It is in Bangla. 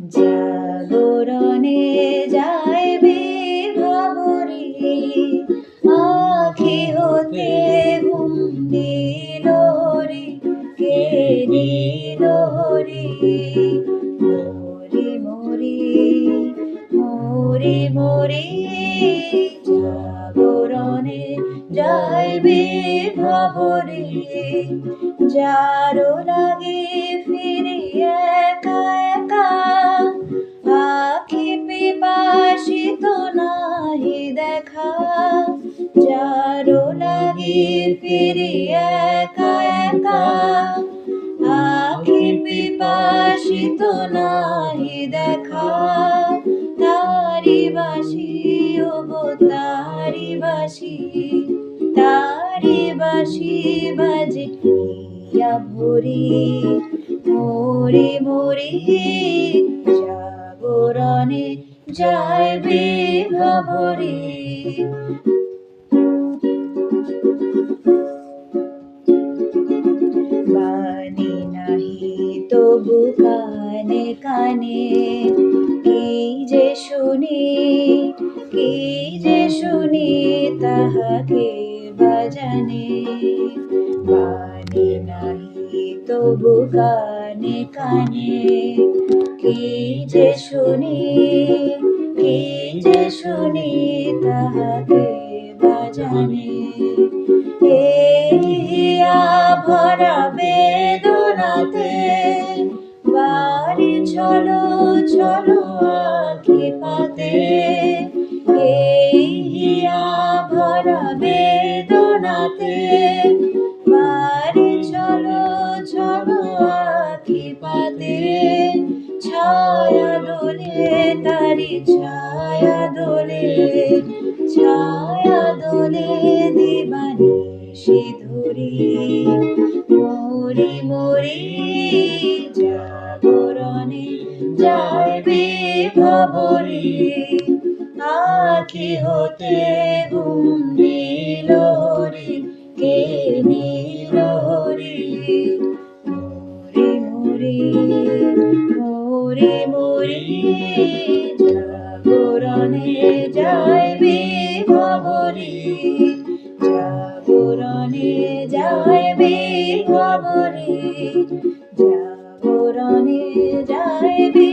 জাগরণে যাইবে ভাবরে আখি হতে ঘুম দিল রে কে দিল রে মোরে মোরে মোরে মোরে, জাগরণে যাইবে ভাবরে যারো লাগে ফিরে যারো লাগে ফিরে একা একা। আখি পিপাসিত নাহি দেখা। তারি বাসি ও গো, তারি বাসি তারি বাসি বাজে ইয়া ভরি। মোরে মোরে, জাগরণে যাইবে ভাবরে। তবু কানে কানে, কি যে শুনি, কি যে শুনি তাহাকে বাজানে বাণী নাহি তবু কানে কানে, কি যে শুনি, কি যে শুনি তাহাকে বাজানে হিয়া ভরা চলো চলো আখি পাতে। হিয়া ভরা বেদনাতে। বাড়ি চলো চলো আখি পাতে। ছায়া দোলে, তারি ছায়া দোলে। ছায়া দোলে দিবানি মোরে মোরে জাগরণে যাইবে আখি হতে ঘুম দিল রে কে নিল রে মোরে মোরে মোরে মোরে জাগরণে যাইবে খবরে প্রাণে যায় বেখবরে জাগরণে যায় বে